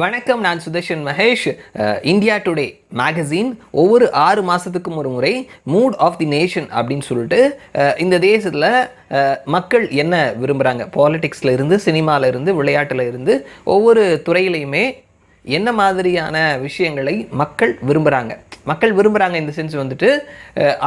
வணக்கம் நான் Sudarshan Mahesh. India Today magazine. ஒவ்வொரு ஆறு மாதத்துக்கும் ஒரு முறை மூட் ஆஃப் தி நேஷன் அப்படின்னு சொல்லிட்டு இந்த தேசத்தில் மக்கள் என்ன விரும்புகிறாங்க பாலிடிக்ஸில் இருந்து சினிமாவில் இருந்து விளையாட்டில் இருந்து ஒவ்வொரு துறையிலையுமே என்ன மாதிரியான விஷயங்களை மக்கள் விரும்புகிறாங்க மக்கள் விரும்புகிறாங்க இந்த சென்ஸ் வந்துட்டு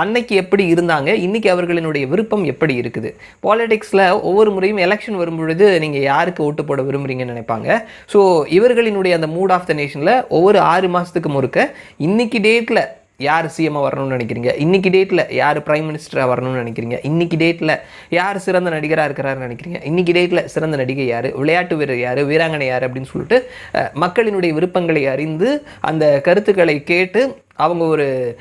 அன்னைக்கு எப்படி இருந்தாங்க இன்னைக்கு அவர்களினுடைய விருப்பம் எப்படி இருக்குது? பாலிடிக்ஸில் ஒவ்வொரு முறையும் எலெக்ஷன் வரும்பொழுது நீங்கள் யாருக்கு ஓட்டு போட விரும்புறீங்கன்னு நினைப்பாங்க. ஸோ இவர்களினுடைய அந்த மூட் ஆஃப் த நேஷனில் ஒவ்வொரு ஆறு மாதத்துக்கு முறுக்க இன்னைக்கு டேட்டில் யார் சிஎம்மாக வரணும்னு நினைக்கிறீங்க? இன்றைக்கி டேட்டில் யார் பிரைம் மினிஸ்டராக வரணும்னு நினைக்கிறீங்க? இன்றைக்கி டேட்டில் யார் சிறந்த நடிகராக இருக்கிறாருன்னு நினைக்கிறீங்க? இன்னைக்கு டேட்டில் சிறந்த நடிகை யார்? விளையாட்டு வீரர் யார்? வீராங்கனை யார்? அப்படின்னு சொல்லிட்டு மக்களினுடைய விருப்பங்களை அறிந்து அந்த கருத்துக்களை கேட்டு அவங்க ஒரு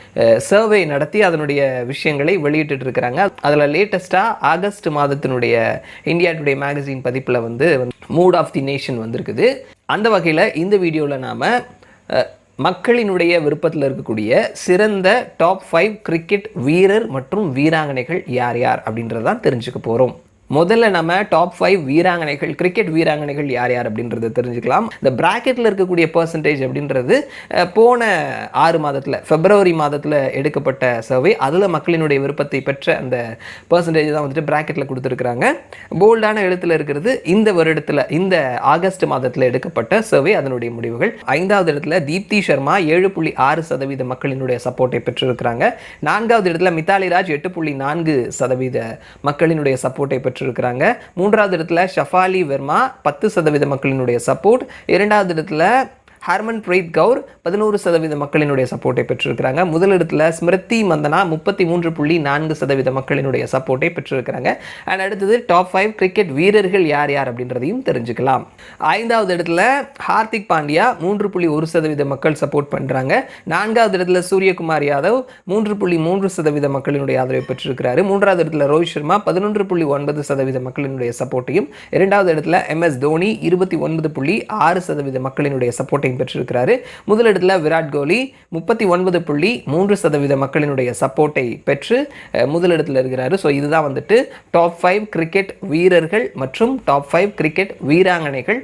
சர்வே நடத்தி அதனுடைய விஷயங்களை வெளியிட்டு இருக்கிறாங்க அதில் லேட்டஸ்ட்டாக ஆகஸ்ட் மாதத்தினுடைய இந்தியா டுடே மேகசின் பதிப்பில் வந்து மூட் ஆஃப் தி நேஷன் வந்திருக்குது. அந்த வகையில் இந்த வீடியோவில் நாம் மக்களினுடைய விருப்பத்தில் இருக்கக்கூடிய சிறந்த டாப் ஃபைவ் கிரிக்கெட் வீரர் மற்றும் வீராங்கனைகள் யார் யார் அப்படின்றதான் தெரிஞ்சுக்க போகிறோம் முதல்ல நம்ம டாப் ஃபைவ் வீராங்கனைகள் கிரிக்கெட் வீராங்கனைகள் யார் யார் அப்படின்றத தெரிஞ்சுக்கலாம். இந்த ப்ராக்கெட்டில் இருக்கக்கூடிய பர்சன்டேஜ் அப்படின்றது போன ஆறு மாதத்தில் ஃபெப்ரவரி மாதத்தில் எடுக்கப்பட்ட சர்வே அதில் மக்களினுடைய விருப்பத்தை பெற்ற அந்த பர்சன்டேஜ் தான் வந்துட்டு ப்ராக்கெட்டில் கொடுத்துருக்குறாங்க. போல்டான எழுத்தில் இருக்கிறது இந்த வருடத்தில் இந்த ஆகஸ்ட் மாதத்தில் எடுக்கப்பட்ட சர்வே அதனுடைய முடிவுகள். ஐந்தாவது இடத்துல தீப்தி சர்மா ஏழு புள்ளி ஆறு சதவீத மக்களினுடைய சப்போர்ட்டை பெற்றிருக்கிறாங்க. நான்காவது இடத்துல மித்தாலி ராஜ் எட்டு புள்ளி நான்கு சதவீத மக்களினுடைய சப்போர்ட்டை பெற்றிருக்கிறாங்க. மூன்றாவது இடத்துல ஷஃபாலி வெர்மா பத்து சதவீத மக்களினுடைய சப்போர்ட் இரண்டாவது இடத்துல ஹர்மன் பிரீத் கவுர் பதினோரு சதவீத மக்களினுடைய சப்போர்ட்டை பெற்றிருக்கிறாங்க. முதலிடத்தில் ஸ்மிருதி மந்தனா முப்பத்தி மூன்று புள்ளி நான்கு சதவீத மக்களினுடைய சப்போர்ட்டை பெற்றிருக்கிறாங்க. அண்ட் அடுத்தது டாப் ஃபைவ் கிரிக்கெட் வீரர்கள் யார் யார் அப்படின்றதையும் தெரிஞ்சுக்கலாம். ஐந்தாவது இடத்துல ஹார்திக் பாண்டியா மூன்று புள்ளி ஒரு சதவீத மக்கள் சப்போர்ட் பண்ணுறாங்க நான்காவது இடத்துல சூரியகுமார் யாதவ் மூன்று புள்ளி மூன்று சதவீத மக்களினுடைய ஆதரவை பெற்றிருக்கிறாரு. மூன்றாவது இடத்துல ரோஹித் சர்மா பதினொன்று புள்ளி ஒன்பது சதவீத மக்களினுடைய சப்போர்ட்டையும் இரண்டாவது இடத்துல எம்எஸ் தோனி இருபத்தி ஒன்பது புள்ளி ஆறு சதவீத மக்களினுடைய சப்போர்ட்டையும் பெற்றிருக்கிறாரு. முதலிடத்தில் விராட் கோலி முப்பத்தி ஒன்பது புள்ளி மூன்று சதவீத மக்களினுடைய சப்போர்ட்டை பெற்று முதலிடத்தில் இருக்கிறாரு. ஸோ இதுதான் வந்துட்டு டாப் ஃபைவ் கிரிக்கெட் வீரர்கள் மற்றும் டாப் ஃபைவ் கிரிக்கெட் வீராங்கனைகள்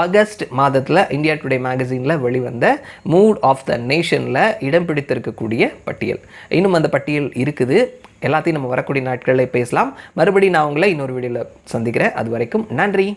ஆகஸ்ட் மாதத்தில் இந்தியா டுடே மேகசினில் வெளிவந்த மூட் ஆஃப் த நேஷனில் இடம் பிடித்திருக்கக்கூடிய பட்டியல். இன்னும் அந்த பட்டியல் இருக்குது. எல்லாத்தையும் நம்ம வரக்கூடிய நாட்களில் பேசலாம். மறுபடியும் நான் உங்களை இன்னொரு வீடியோவில் சந்திக்கிறேன். அது வரைக்கும் நன்றி.